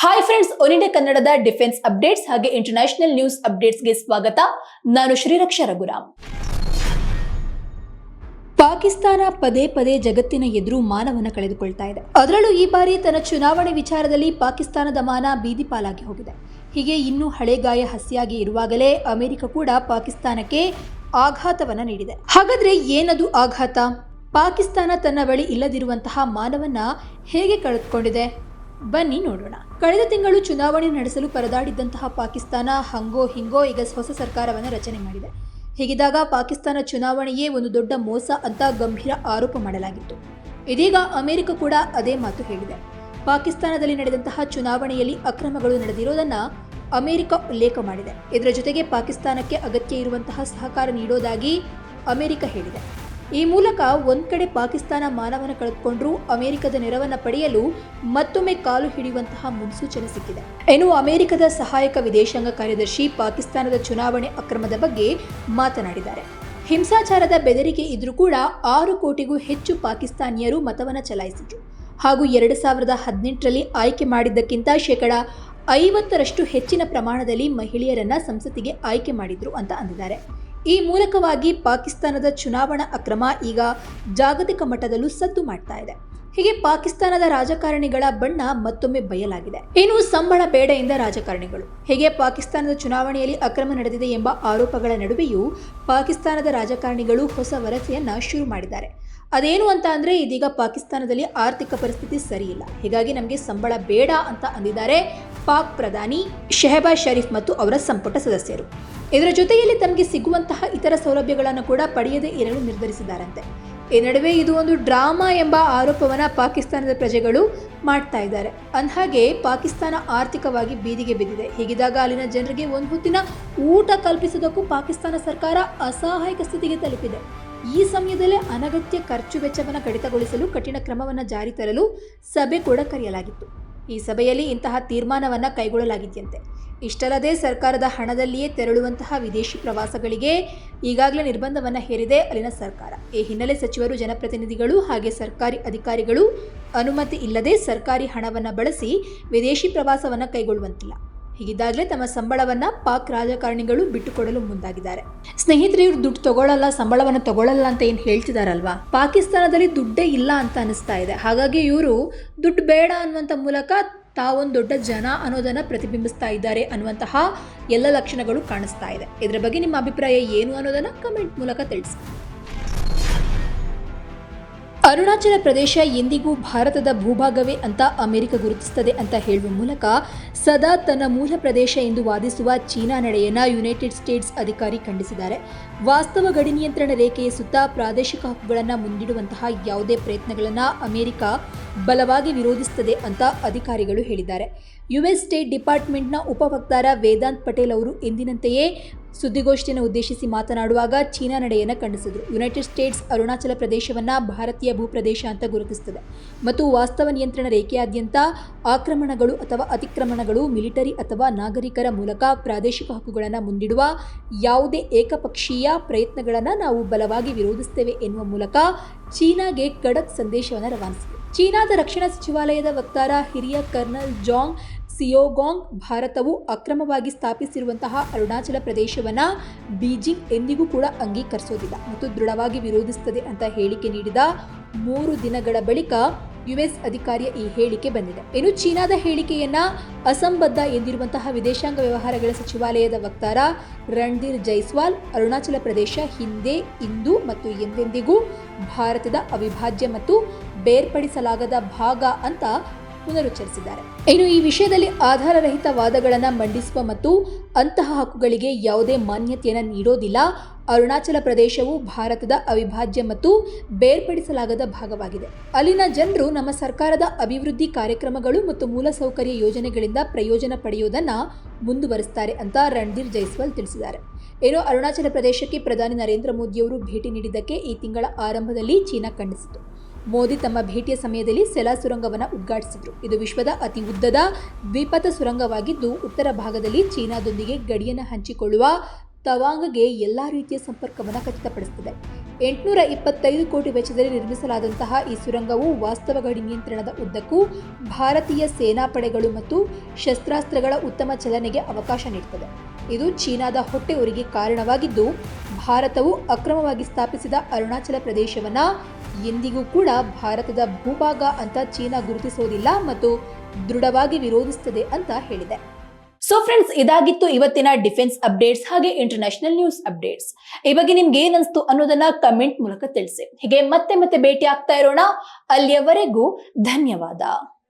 Hi friends ಒನಿಡೆ ಕನ್ನಡದ defence updates ಹಾಗೆ ಇಂಟರ್ನ್ಯಾಷನಲ್ ನ್ಯೂಸ್ ಅಪ್ಡೇಟ್ಸ್ಗೆ ಸ್ವಾಗತ. ನಾನು ಶ್ರೀರಕ್ಷ ರಘುರಾಮ್. ಪಾಕಿಸ್ತಾನ ಪದೇ ಪದೇ ಜಗತ್ತಿನ ಎದುರು ಮಾನವನ ಕಳೆದುಕೊಳ್ತಾ ಇದೆ. ಅದರಲ್ಲೂ ಈ ಬಾರಿ ತನ್ನ ಚುನಾವಣೆ ವಿಚಾರದಲ್ಲಿ ಪಾಕಿಸ್ತಾನದ ಮಾನ ಬೀದಿಪಾಲಾಗಿ ಹೋಗಿದೆ. ಹೀಗೆ ಇನ್ನೂ ಹಳೆಗಾಯ ಹಸಿಯಾಗಿ ಇರುವಾಗಲೇ ಅಮೆರಿಕ ಕೂಡ ಪಾಕಿಸ್ತಾನಕ್ಕೆ ಆಘಾತವನ್ನ ನೀಡಿದೆ. ಹಾಗಾದ್ರೆ ಏನದು ಆಘಾತ? ಪಾಕಿಸ್ತಾನ ತನ್ನ ಬಳಿ ಇಲ್ಲದಿರುವಂತಹ ಮಾನವನ್ನ ಹೇಗೆ ಕಳೆದುಕೊಂಡಿದೆ? ಬನ್ನಿ ನೋಡೋಣ. ಕಳೆದ ತಿಂಗಳು ಚುನಾವಣೆ ನಡೆಸಲು ಪರದಾಡಿದ್ದಂತಹ ಪಾಕಿಸ್ತಾನ ಹಂಗೋ ಹಿಂಗೋ ಈಗ ಹೊಸ ಸರ್ಕಾರವನ್ನು ರಚನೆ ಮಾಡಿದೆ. ಹೀಗಿದ್ದಾಗ ಪಾಕಿಸ್ತಾನ ಚುನಾವಣೆಯೇ ಒಂದು ದೊಡ್ಡ ಮೋಸ ಅಂತ ಗಂಭೀರ ಆರೋಪ ಮಾಡಲಾಗಿತ್ತು. ಇದೀಗ ಅಮೆರಿಕ ಕೂಡ ಅದೇ ಮಾತು ಹೇಳಿದೆ. ಪಾಕಿಸ್ತಾನದಲ್ಲಿ ನಡೆದಂತಹ ಚುನಾವಣೆಯಲ್ಲಿ ಅಕ್ರಮಗಳು ನಡೆದಿರೋದನ್ನ ಅಮೆರಿಕ ಉಲ್ಲೇಖ ಮಾಡಿದೆ. ಇದರ ಜೊತೆಗೆ ಪಾಕಿಸ್ತಾನಕ್ಕೆ ಅಗತ್ಯ ಇರುವಂತಹ ಸಹಕಾರ ನೀಡೋದಾಗಿ ಅಮೆರಿಕ ಹೇಳಿದೆ. ಈ ಮೂಲಕ ಒಂದ್ ಕಡೆ ಪಾಕಿಸ್ತಾನ ಮಾನವನ ಕಳೆದುಕೊಂಡ್ರು, ಅಮೆರಿಕದ ನೆರವನ್ನ ಪಡೆಯಲು ಮತ್ತೊಮ್ಮೆ ಕಾಲು ಹಿಡಿಯುವಂತಹ ಮುನ್ಸೂಚನೆ ಸಿಕ್ಕಿದೆ. ಇನ್ನು ಅಮೆರಿಕದ ಸಹಾಯಕ ವಿದೇಶಾಂಗ ಕಾರ್ಯದರ್ಶಿ ಪಾಕಿಸ್ತಾನದ ಚುನಾವಣೆ ಅಕ್ರಮದ ಬಗ್ಗೆ ಮಾತನಾಡಿದ್ದಾರೆ. ಹಿಂಸಾಚಾರದ ಬೆದರಿಕೆ ಇದ್ರೂ ಕೂಡ ಆರು ಕೋಟಿಗೂ ಹೆಚ್ಚು ಪಾಕಿಸ್ತಾನಿಯರು ಮತವನ್ನ ಚಲಾಯಿಸಿದ್ರು. ಹಾಗೂ ಎರಡು ಸಾವಿರದ ಹದಿನೆಂಟರಲ್ಲಿ ಆಯ್ಕೆ ಮಾಡಿದ್ದಕ್ಕಿಂತ ಶೇಕಡ ಐವತ್ತರಷ್ಟು ಹೆಚ್ಚಿನ ಪ್ರಮಾಣದಲ್ಲಿ ಮಹಿಳೆಯರನ್ನ ಸಂಸತ್ತಿಗೆ ಆಯ್ಕೆ ಮಾಡಿದ್ರು ಅಂತ ಅಂದಿದ್ದಾರೆ. ಈ ಮೂಲಕವಾಗಿ ಪಾಕಿಸ್ತಾನದ ಚುನಾವಣಾ ಅಕ್ರಮ ಈಗ ಜಾಗತಿಕ ಮಟ್ಟದಲ್ಲೂ ಸದ್ದು ಮಾಡ್ತಾ ಇದೆ. ಹೀಗೆ ಪಾಕಿಸ್ತಾನದ ರಾಜಕಾರಣಿಗಳ ಬಣ್ಣ ಮತ್ತೊಮ್ಮೆ ಬಯಲಾಗಿದೆ. ಇನ್ನು ಸಂಬಳ ಬೇಡ ಎಂದ ರಾಜಕಾರಣಿಗಳು? ಹೀಗೆ ಪಾಕಿಸ್ತಾನದ ಚುನಾವಣೆಯಲ್ಲಿ ಅಕ್ರಮ ನಡೆದಿದೆ ಎಂಬ ಆರೋಪಗಳ ನಡುವೆಯೂ ಪಾಕಿಸ್ತಾನದ ರಾಜಕಾರಣಿಗಳು ಹೊಸ ವರಸೆಯನ್ನ ಶುರು ಮಾಡಿದ್ದಾರೆ. ಅದೇನು ಅಂತ ಅಂದರೆ ಇದೀಗ ಪಾಕಿಸ್ತಾನದಲ್ಲಿ ಆರ್ಥಿಕ ಪರಿಸ್ಥಿತಿ ಸರಿಯಿಲ್ಲ ಹೀಗಾಗಿ ನಮಗೆ ಸಂಬಳ ಬೇಡ ಅಂತ ಅಂದಿದ್ದಾರೆ ಪಾಕ್ ಪ್ರಧಾನಿ ಶೆಹಬಾಜ್ ಶರೀಫ್ ಮತ್ತು ಅವರ ಸಂಪುಟ ಸದಸ್ಯರು. ಇದರ ಜೊತೆಯಲ್ಲಿ ತಮಗೆ ಸಿಗುವಂತಹ ಇತರ ಸೌಲಭ್ಯಗಳನ್ನು ಕೂಡ ಪಡೆಯದೇ ಇರಲು ನಿರ್ಧರಿಸಿದ್ದಾರಂತೆ. ಈ ನಡುವೆ ಇದು ಒಂದು ಡ್ರಾಮಾ ಎಂಬ ಆರೋಪವನ್ನು ಪಾಕಿಸ್ತಾನದ ಪ್ರಜೆಗಳು ಮಾಡ್ತಾ ಇದ್ದಾರೆ. ಅಂದಹಾಗೆ ಪಾಕಿಸ್ತಾನ ಆರ್ಥಿಕವಾಗಿ ಬೀದಿಗೆ ಬಿದ್ದಿದೆ. ಹೀಗಿದ್ದಾಗ ಅಲ್ಲಿನ ಜನರಿಗೆ ಒಂದು ಹೊತ್ತಿನ ಊಟ ಕಲ್ಪಿಸೋದಕ್ಕೂ ಪಾಕಿಸ್ತಾನ ಸರ್ಕಾರ ಅಸಹಾಯಕ ಸ್ಥಿತಿಗೆ ತಲುಪಿದೆ. ಈ ಸಮಯದಲ್ಲೇ ಅನಗತ್ಯ ಖರ್ಚು ವೆಚ್ಚವನ್ನು ಕಡಿತಗೊಳಿಸಲು ಕಠಿಣ ಕ್ರಮವನ್ನು ಜಾರಿ ತರಲು ಸಭೆ ಕೂಡ ಕರೆಯಲಾಗಿತ್ತು. ಈ ಸಭೆಯಲ್ಲಿ ಇಂತಹ ತೀರ್ಮಾನವನ್ನು ಕೈಗೊಳ್ಳಲಾಗಿದೆಯಂತೆ ಇಷ್ಟಲ್ಲದೆ ಸರ್ಕಾರದ ಹಣದಲ್ಲಿಯೇ ತೆರಳುವಂತಹ ವಿದೇಶಿ ಪ್ರವಾಸಗಳಿಗೆ ಈಗಾಗಲೇ ನಿರ್ಬಂಧವನ್ನು ಹೇರಿದೆ ಅಲ್ಲಿನ ಸರ್ಕಾರ. ಈ ಹಿನ್ನೆಲೆ ಸಚಿವರು, ಜನಪ್ರತಿನಿಧಿಗಳು ಹಾಗೆ ಸರ್ಕಾರಿ ಅಧಿಕಾರಿಗಳು ಅನುಮತಿ ಇಲ್ಲದೆ ಸರ್ಕಾರಿ ಹಣವನ್ನು ಬಳಸಿ ವಿದೇಶಿ ಪ್ರವಾಸವನ್ನು ಕೈಗೊಳ್ಳುವಂತಿಲ್ಲ. ಹೀಗಿದ್ದಾಗಲೇ ತಮ್ಮ ಸಂಬಳವನ್ನ ಪಾಕ್ ರಾಜಕಾರಣಿಗಳು ಬಿಟ್ಟುಕೊಡಲು ಮುಂದಾಗಿದ್ದಾರೆ. ಸ್ನೇಹಿತರೆ, ಇವರು ದುಡ್ಡು ತಗೊಳ್ಳಲ್ಲ ಸಂಬಳವನ್ನು ತಗೊಳ್ಳಲ್ಲ ಅಂತ ಏನು ಹೇಳ್ತಿದಾರಲ್ವಾ? ಪಾಕಿಸ್ತಾನದಲ್ಲಿ ದುಡ್ಡೇ ಇಲ್ಲ ಅಂತ ಅನಿಸ್ತಾ ಇದೆ. ಹಾಗಾಗಿ ಇವರು ದುಡ್ಡು ಬೇಡ ಅನ್ನುವಂಥ ಮೂಲಕ ತಾವೊಂದು ದೊಡ್ಡ ಜನ ಅನ್ನೋದನ್ನ ಪ್ರತಿಬಿಂಬಿಸ್ತಾ ಇದ್ದಾರೆ ಅನ್ನುವಂತಹ ಎಲ್ಲ ಲಕ್ಷಣಗಳು ಕಾಣಿಸ್ತಾ ಇದೆ. ಇದರ ಬಗ್ಗೆ ನಿಮ್ಮ ಅಭಿಪ್ರಾಯ ಏನು ಅನ್ನೋದನ್ನು ಕಮೆಂಟ್ ಮೂಲಕ ತಿಳಿಸಿ. ಅರುಣಾಚಲ ಪ್ರದೇಶ ಎಂದಿಗೂ ಭಾರತದ ಭೂಭಾಗವೇ ಅಂತ ಅಮೆರಿಕ ಗುರುತಿಸುತ್ತದೆ ಅಂತ ಹೇಳುವ ಮೂಲಕ ಸದಾ ತನ್ನ ಮೂಲ ಪ್ರದೇಶ ಎಂದು ವಾದಿಸುವ ಚೀನಾ ನಡೆಯನ್ನ ಯುನೈಟೆಡ್ ಸ್ಟೇಟ್ಸ್ ಅಧಿಕಾರಿ ಖಂಡಿಸಿದ್ದಾರೆ. ವಾಸ್ತವ ಗಡಿ ನಿಯಂತ್ರಣ ರೇಖೆಯ ಸುತ್ತ ಪ್ರಾದೇಶಿಕ ಹಕ್ಕುಗಳನ್ನು ಮುಂದಿಡುವಂತಹ ಯಾವುದೇ ಪ್ರಯತ್ನಗಳನ್ನು ಅಮೆರಿಕ ಬಲವಾಗಿ ವಿರೋಧಿಸುತ್ತದೆ ಅಂತ ಅಧಿಕಾರಿಗಳು ಹೇಳಿದ್ದಾರೆ. ಯುಎಸ್ ಸ್ಟೇಟ್ ಡಿಪಾರ್ಟ್ಮೆಂಟ್ನ ಉಪವಕ್ತಾರ ವೇದಾಂತ್ ಪಟೇಲ್ ಅವರು ಎಂದಿನಂತೆಯೇ ಸುದ್ದಿಗೋಷ್ಠಿಯನ್ನು ಉದ್ದೇಶಿಸಿ ಮಾತನಾಡುವಾಗ ಚೀನಾ ನಡೆಯನ್ನು ಖಂಡಿಸಿದರು. ಯುನೈಟೆಡ್ ಸ್ಟೇಟ್ಸ್ ಅರುಣಾಚಲ ಪ್ರದೇಶವನ್ನು ಭಾರತೀಯ ಭೂಪ್ರದೇಶ ಅಂತ ಗುರುತಿಸುತ್ತದೆ ಮತ್ತು ವಾಸ್ತವ ನಿಯಂತ್ರಣ ರೇಖೆಯಾದ್ಯಂತ ಆಕ್ರಮಣಗಳು ಅಥವಾ ಅತಿಕ್ರಮಣಗಳು ಮಿಲಿಟರಿ ಅಥವಾ ನಾಗರಿಕರ ಮೂಲಕ ಪ್ರಾದೇಶಿಕ ಹಕ್ಕುಗಳನ್ನು ಮುಂದಿಡುವ ಯಾವುದೇ ಏಕಪಕ್ಷೀಯ ಪ್ರಯತ್ನಗಳನ್ನು ನಾವು ಬಲವಾಗಿ ವಿರೋಧಿಸುತ್ತೇವೆ ಎನ್ನುವ ಮೂಲಕ ಚೀನಾಗೆ ಖಡಕ್ ಸಂದೇಶವನ್ನು ರವಾನಿಸಿದೆ ಚೀನಾದ ರಕ್ಷಣಾ ಸಚಿವಾಲಯದ ವಕ್ತಾರ ಹಿರಿಯ ಕರ್ನಲ್ ಜಾಂಗ್ ಸಿಯೋಗಾಂಗ್ ಭಾರತವು ಅಕ್ರಮವಾಗಿ ಸ್ಥಾಪಿಸಿರುವಂತಹ ಅರುಣಾಚಲ ಪ್ರದೇಶವನ್ನು ಬೀಜಿಂಗ್ ಎಂದಿಗೂ ಕೂಡ ಅಂಗೀಕರಿಸೋದಿಲ್ಲ ಮತ್ತು ದೃಢವಾಗಿ ವಿರೋಧಿಸುತ್ತದೆ ಅಂತ ಹೇಳಿಕೆ ನೀಡಿದ ಮೂರು ದಿನಗಳ ಬಳಿಕ ಯುಎಸ್ ಅಧಿಕಾರಿಯ ಈ ಹೇಳಿಕೆ ಬಂದಿದೆ. ಇನ್ನು ಚೀನಾದ ಹೇಳಿಕೆಯನ್ನ ಅಸಂಬದ್ಧ ಎಂದಿರುವಂತಹ ವಿದೇಶಾಂಗ ವ್ಯವಹಾರಗಳ ಸಚಿವಾಲಯದ ವಕ್ತಾರ ರಣಧೀರ್ ಜೈಸ್ವಾಲ್, ಅರುಣಾಚಲ ಪ್ರದೇಶ ಹಿಂದೆ, ಇಂದು ಮತ್ತು ಎಂದೆಂದಿಗೂ ಭಾರತದ ಅವಿಭಾಜ್ಯ ಮತ್ತು ಬೇರ್ಪಡಿಸಲಾಗದ ಭಾಗ ಅಂತ ಪುನರುಚ್ಚರಿಸಿದ್ದಾರೆ. ಇನ್ನು ಈ ವಿಷಯದಲ್ಲಿ ಆಧಾರರಹಿತ ವಾದಗಳನ್ನು ಮಂಡಿಸುವ ಮತ್ತು ಅಂತಹ ಹಕ್ಕುಗಳಿಗೆ ಯಾವುದೇ ಮಾನ್ಯತೆಯನ್ನು ನೀಡೋದಿಲ್ಲ. ಅರುಣಾಚಲ ಪ್ರದೇಶವು ಭಾರತದ ಅವಿಭಾಜ್ಯ ಮತ್ತು ಬೇರ್ಪಡಿಸಲಾಗದ ಭಾಗವಾಗಿದೆ. ಅಲ್ಲಿನ ಜನರು ನಮ್ಮ ಸರ್ಕಾರದ ಅಭಿವೃದ್ಧಿ ಕಾರ್ಯಕ್ರಮಗಳು ಮತ್ತು ಮೂಲಸೌಕರ್ಯ ಯೋಜನೆಗಳಿಂದ ಪ್ರಯೋಜನ ಪಡೆಯುವುದನ್ನು ಮುಂದುವರಿಸುತ್ತಾರೆ ಅಂತ ರಣಧೀರ್ ಜೈಸ್ವಾಲ್ ತಿಳಿಸಿದ್ದಾರೆ. ಏನೋ ಅರುಣಾಚಲ ಪ್ರದೇಶಕ್ಕೆ ಪ್ರಧಾನಿ ನರೇಂದ್ರ ಮೋದಿಯವರು ಭೇಟಿ ನೀಡಿದ್ದಕ್ಕೆ ಈ ತಿಂಗಳ ಆರಂಭದಲ್ಲಿ ಚೀನಾ ಖಂಡಿಸಿತು. ಮೋದಿ ತಮ್ಮ ಭೇಟಿಯ ಸಮಯದಲ್ಲಿ ಸೆಲಾ ಸುರಂಗವನ್ನು ಉದ್ಘಾಟಿಸಿದರು. ಇದು ವಿಶ್ವದ ಅತಿ ಉದ್ದದ ದ್ವಿಪಥ ಸುರಂಗವಾಗಿದ್ದು, ಉತ್ತರ ಭಾಗದಲ್ಲಿ ಚೀನಾದೊಂದಿಗೆ ಗಡಿಯನ್ನು ಹಂಚಿಕೊಳ್ಳುವ ತವಾಂಗ್ಗೆ ಎಲ್ಲ ರೀತಿಯ ಸಂಪರ್ಕವನ್ನು ಖಚಿತಪಡಿಸುತ್ತದೆ ಎಂಟುನೂರ ಇಪ್ಪತ್ತೈದು ಕೋಟಿ ವೆಚ್ಚದಲ್ಲಿ ನಿರ್ಮಿಸಲಾದಂತಹ ಈ ಸುರಂಗವು ವಾಸ್ತವ ಗಡಿ ನಿಯಂತ್ರಣದ ಉದ್ದಕ್ಕೂ ಭಾರತೀಯ ಸೇನಾಪಡೆಗಳು ಮತ್ತು ಶಸ್ತ್ರಾಸ್ತ್ರಗಳ ಉತ್ತಮ ಚಲನೆಗೆ ಅವಕಾಶ ನೀಡುತ್ತದೆ ಇದು ಚೀನಾದ ಹೊಟ್ಟೆ ಉರಿಗೆ ಕಾರಣವಾಗಿದ್ದು ಭಾರತವು ಅಕ್ರಮವಾಗಿ ಸ್ಥಾಪಿಸಿದ ಅರುಣಾಚಲ ಪ್ರದೇಶವನ್ನ ಎಂದಿಗೂ ಕೂಡ ಭಾರತದ ಭೂಭಾಗ ಅಂತ ಚೀನಾ ಗುರುತಿಸೋದಿಲ್ಲ ಮತ್ತು ದೃಢವಾಗಿ ವಿರೋಧಿಸುತ್ತದೆ ಅಂತ ಹೇಳಿದೆ. ಸೊ ಫ್ರೆಂಡ್ಸ್ ಇದಾಗಿತ್ತು ಇವತ್ತಿನ ಡಿಫೆನ್ಸ್ ಅಪ್ಡೇಟ್ಸ್ ಹಾಗೆ ಇಂಟರ್ನ್ಯಾಷನಲ್ ನ್ಯೂಸ್ ಅಪ್ಡೇಟ್ಸ್. ಈ ಬಗ್ಗೆ ನಿಮ್ಗೆ ಏನ್ ಅನ್ಸ್ತು ಅನ್ನೋದನ್ನ ಕಮೆಂಟ್ ಮೂಲಕ ತಿಳಿಸಿ. ಹೀಗೆ ಮತ್ತೆ ಮತ್ತೆ ಭೇಟಿ ಆಗ್ತಾ ಇರೋಣ. ಅಲ್ಲಿಯವರೆಗೂ ಧನ್ಯವಾದ.